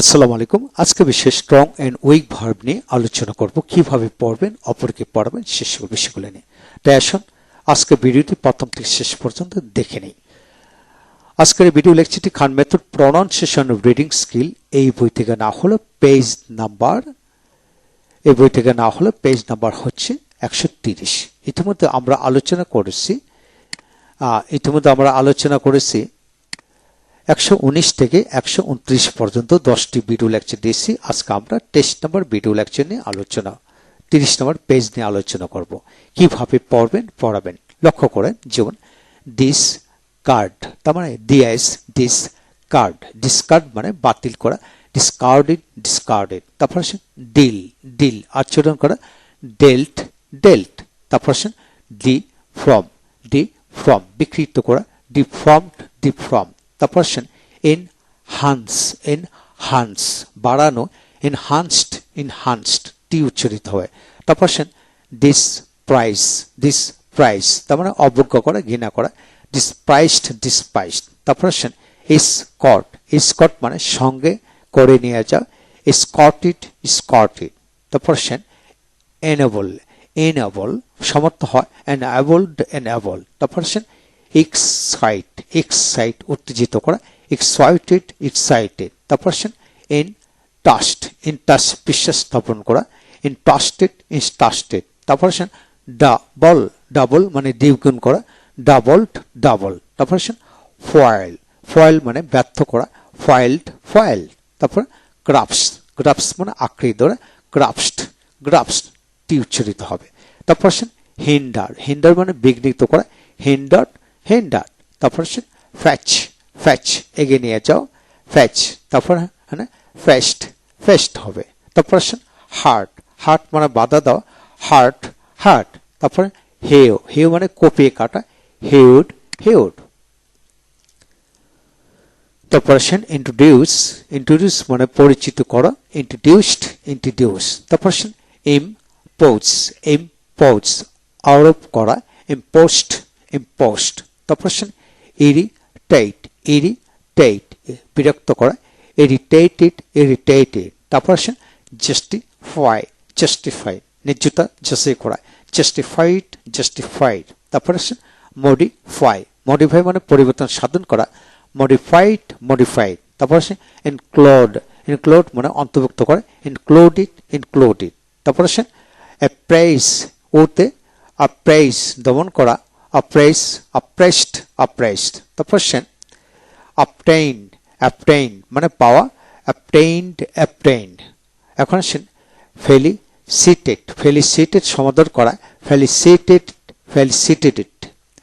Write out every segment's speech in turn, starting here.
আসসালামু আলাইকুম। আজকে বিশেষ স্ট্রং অ্যান্ড উইক ভার্ব নিয়ে আলোচনা করব। কীভাবে পড়বেন, অপরকে পড়াবেন সে সকল বিষয়গুলো নিয়ে। তাই আসুন, আজকে ভিডিওটি প্রথম থেকে শেষ পর্যন্ত দেখে নিই। আজকের ভিডিও লেকচারটি Khan method pronunciation reading skill. এই বই থেকে না হলো পেজ নাম্বার, এই বই থেকে না হলো পেজ নাম্বার হচ্ছে একশো তিরিশ। ইতিমধ্যে আমরা আলোচনা করেছি ইতিমধ্যে আমরা আলোচনা করেছি একশো উনিশ থেকে একশো উনত্রিশ পর্যন্ত দশটি ভিডিও লেকচার দিয়েছি। আজকে আমরা টেস্ট নাম্বার ভিডিও লেকচার নিয়ে আলোচনা, তিরিশ নম্বর পেজ নিয়ে আলোচনা করব। কীভাবে পড়বেন, পড়াবেন? লক্ষ্য করেন, যেমন দিস কার্ড তার মানে দিয়াস দিস কার্ড ডিসকার্ড মানে বাতিল করা ডিসকার্ডেড ডিসকার্ডেড তারপর আসেন ডিল ডিল আচরণ করা ডেল্ট ডেল্ট তারপর আসেন ডি ফ্রম ডি ফ্রম বিকৃত করা ডিফর্মড ডিফর্ম তারপর আসেন ইন হান্স ইন হান্স বাড়ানো এনহান্সড ইনহান্সড টি উচ্চারিত হয়। তারপর দিস প্রাইস দিস প্রাইস তার মানে অবজ্ঞা করা, ঘৃণা করা ডিসপ্রাইসড ডিসপ্রাইসড তারপর আসেন স্কট স্কট মানে সঙ্গে করে নিয়ে যাও স্কটেড স্কটেড তারপর আসেন এনেবল এনেবল সমর্থ হয় এনাবলড এনেবল তারপর আসেন এক্সাইট এক্সাইট উত্তেজিত করা এক্সাইটেড এক্সাইটেড তারপর আসেন ইন টাস্ট ইন টাস্ট বিশ্বাস স্থাপন করা ইন টাস্টেড ইনস্টাস্টেড তারপর আসেন ডাবল ডাবল মানে দ্বিগুণ করা ডাবলড ডাবল তারপর আসেন ফয়েল ফয়েল মানে ব্যর্থ করা ফয়েলড ফয়েল তারপর গ্রাফস গ্রাফস মানে আঁকড়ে ধরা গ্রাফসড গ্রাফসড টি উচ্চারিত হবে, তারপর আসেন হিন্ডার হিন্ডার মানে বিঘ্নিত করা হিন্ডার হিন্ডার তারপর আসেন ফ্যাচ ফ্যাচ এগিয়ে নিয়ে যাও ফ্যাচ তারপর মানে ফেস্ট ফেস্ট হবে। তারপর আসেন হার্ট হার্ট মানে বাধা দাও হার্ট হার্ট তারপরে হেও হেও মানে কপিয়ে কাটা হেউড হেউড তারপর আসেন ইন্ট্রোডিউস ইন্ট্রোডিউস মানে পরিচিত করা ইন্ট্রোডিউসড ইন্ট্রোডিউস তারপর আসেন ইম পোজ আরোপ করা ইম্পোস্ট ইম্পোস্ট তারপর আসেন ইরিটেট ইরিটেট বিরক্ত করা ইরিটেটেড ইরিটেটেড তারপর আসেন জাস্টিফাই জাস্টিফাই ন্যায্যতা যাচাই করা জাস্টিফাইড জাস্টিফাইড তারপর আসেন মডিফাই মডিফাই মানে পরিবর্তন, সাধন করা মডিফাইড মডিফাইড তারপর আসে ইনক্লোড ইনক্লোড মানে অন্তর্ভুক্ত করে ইনক্লুডিড ইনক্লুডিড তারপর আসে অ্যাপ্রাইস ওতে অ্যাপ্রাইস দমন করা অপ্রাইস অপ্রেসড অপ্রেসড তারপর আসেন অপটেইন অ্যাপটেইন মানে পাওয়া অ্যাপটেইনড অ্যাপটেইনড এখন আসেন ফেলিসিটেড ফেলিসিটেড সমাদর করা ফেলিসিটেড ফেলিসিটেড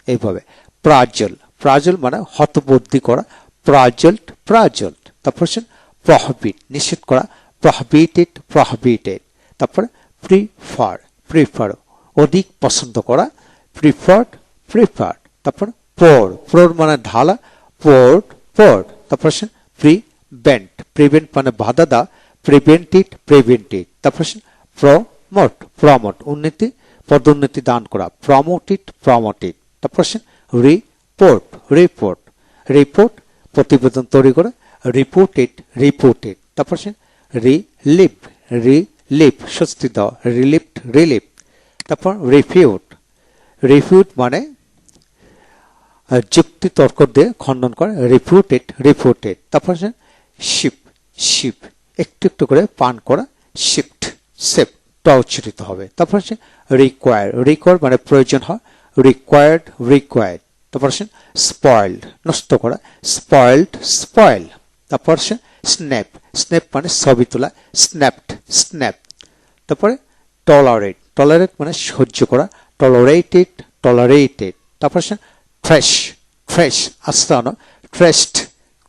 এইভাবে। প্রাজল প্রাজল মানে হতবুদ্ধি করা প্রাজল্ট প্রাজল্ট তারপর আসেন প্রহবিট নিষেধ করা প্রহবিটেড প্রহবিটেড তারপর প্রিফার প্রিফার অধিক পছন্দ করা প্রিফার্ড প্রিফার্ড তারপর পোর পোর মানে ঢালা পোর্ট পোর্ট তারপর আসেন প্রিভেন্ট প্রিভেন্ট মানে বাধা দা প্রিভেন্টেড প্রিভেন্টেড তারপর আসেন প্রমোট প্রমোট উন্নতি, পদোন্নতি দান করা প্রমোটেড প্রমোটেড তারপর আসেন রিপোর্ট রিপোর্ট রিপোর্ট প্রতিবেদন তৈরি করা রিপোর্টেড রিপোর্টেড তারপর আসেন রিলিভ রিলিভ স্বস্তি দেওয়া রিলিফট রিলিফ তারপর রিফিউট রিফিউট মানে যুক্তি তর্ক দিয়ে খণ্ডন করে রিফিউটেড রিফিউটেড তারপর আসেন শিপ শিপ একটু একটু করে পান করা শিফট সেপ টা উচ্চারিত হবে। তারপর আসেন রিকোয়ার রিকোয়ার মানে প্রয়োজন হয়। রিকোয়ার্ড রিকোয়ার্ড তারপর আসেন স্পয়েলড নষ্ট করা। স্পয়েলড স্পয়েল তারপর আসেন স্ন্যাপ স্ন্যাপ মানে ছবি তোলা। স্ন্যাপড স্ন্যাপ তারপরে টলারেট টলারেট মানে সহ্য করা। টলারেটেড টলারেটেড তারপর আসেন ফ্রেশ ফ্রেশ আনো। ট্রেস্ট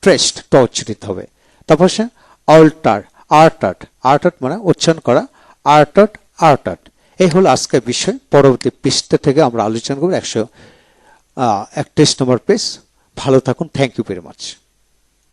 ট্রেস্ট ট উচ্চারিত হবে। তারপর সে অল্টার আর্টার আর্টার মানে উচ্চারণ করা আর্টার আর্টার এই হলো আজকের বিষয়। পরবর্তী পৃষ্ঠা থেকে আমরা আলোচনা করব। একশো একত্রিশ নম্বর পেজ ভালো থাকুন। Thank you very much